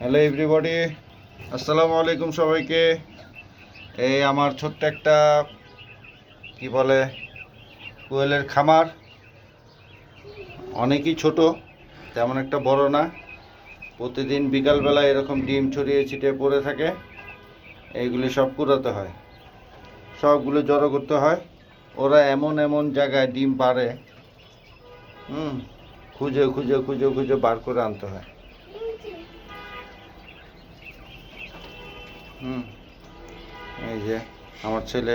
Hello everybody আসসালামু আলাইকুম সবাইকে। এই আমার ছোট্ট একটা, কি বলে, কোয়েলের খামার। অনেকই ছোট, তেমন একটা বড় না। প্রতিদিন বিকালবেলা এরকম ডিম ছড়িয়ে ছিটিয়ে পড়ে থাকে। এইগুলি সব কুড়াতে হয়। সবগুলো জড়ো করতে হয়। ওরা এমন এমন জায়গায় ডিম পারে হুম, খুঁজে খুঁজে খুঁজে খুঁজে বার করে আনতে হয়। হুম। এই যে, আমার ছেলে,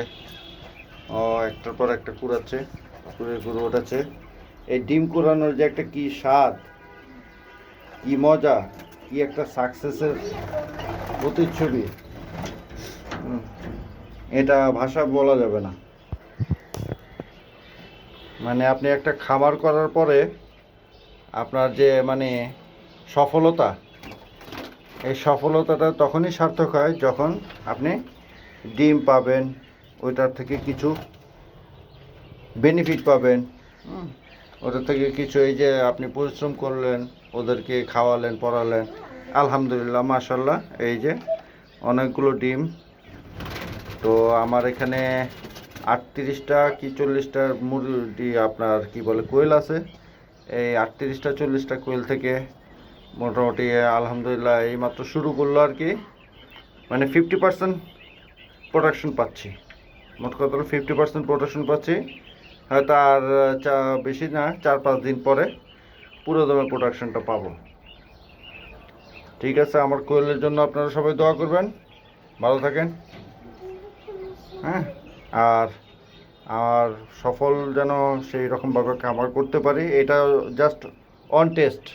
ও একটার পর একটা কুড়াচ্ছে কুড়ে কুড়ে ওঠাচ্ছে। এই ডিম কুড়ানোর যে একটা কি স্বাদ, কি মজা, কি একটা সাকসেসের প্রতিচ্ছবি। এটা ভাষা বলা যাবে না। মানে আপনি একটা খাবার করার পরে আপনার যে মানে সফলতা এই সফলতাটা তখনই সার্থক হয় যখন আপনি ডিম পাবেন ওইটার থেকে কিছু বেনিফিট পাবেন। ওটার থেকে কিছু এই যে আপনি পরিশ্রম করলেন ওদেরকে খাওয়ালেন পড়ালেন আলহামদুলিল্লাহ মাশাল্লাহ এই যে অনেকগুলো ডিম। তো আমার এখানে আটত্রিশটা কি চল্লিশটা মুরগি আপনার কি বলে কোয়েল আছে। এই আটত্রিশটা চল্লিশটা কোয়েল থেকে মোটামুটি আলহামদুলিল্লাহ এই মাত্র শুরু করল আর কি। মানে ফিফটি পার্সেন্ট প্রোডাকশন পাচ্ছি। মোট কথা হলো ফিফটি পার্সেন্ট প্রোডাকশন পাচ্ছি। হয়তো আর চা, বেশি না চার পাঁচ দিন পরে পুরো দমে প্রোডাকশনটা পাবো। ঠিক আছে, আমার কোয়েলের জন্য আপনারা সবাই দোয়া করবেন। ভালো থাকেন। হ্যাঁ আর আর সফল যেন সেই রকমভাবে খামার করতে পারি, এটা জাস্ট অন টেস্ট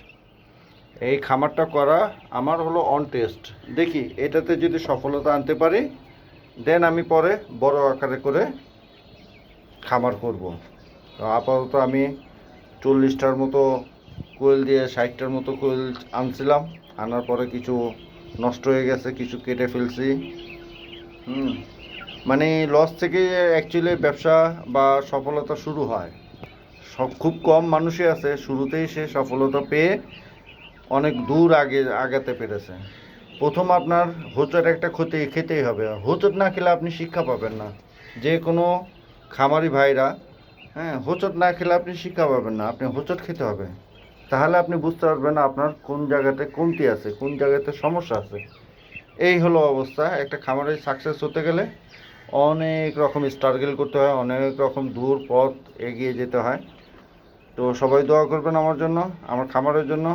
এই খামারটা করা আমার হলো অন টেস্ট দেখি, এটাতে যদি সফলতা আনতে পারি দেন আমি পরে বড় আকারে করে খামার করব। আপাতত আমি চল্লিশটার মতো কোয়েল দিয়ে ষাটটার মতো কোয়েল আনছিলাম। আনার পরে কিছু নষ্ট হয়ে গেছে, কিছু কেটে ফেলছি। হুম মানে লস থেকে অ্যাকচুয়ালি ব্যবসা বা সফলতা শুরু হয়। সব খুব কম মানুষই আছে, শুরুতেই সে সফলতা পেয়ে অনেক দূর আগে, আগাতে পেরেছে। প্রথম আপনার হোচট একটা ক্ষতি খেতেই হবে। হোচট না খেলে আপনি শিক্ষা পাবেন না। যে কোনো খামারি ভাইরা হ্যাঁ হোচট না খেলে আপনি শিক্ষা পাবেন না। আপনি হোচট খেতে হবে। তাহলে আপনি বুঝতে পারবেন আপনার কোন জায়গাতে কমতি আছে, কোন জায়গাতে সমস্যা আছে। এই হলো অবস্থা। একটা খামারে সাকসেস হতে গেলে অনেক রকম স্ট্রাগল করতে হয়, অনেক রকম দূর পথ এগিয়ে যেতে হয়। তো সবাই দোয়া করবেন আমার জন্য, আমার খামারের জন্য।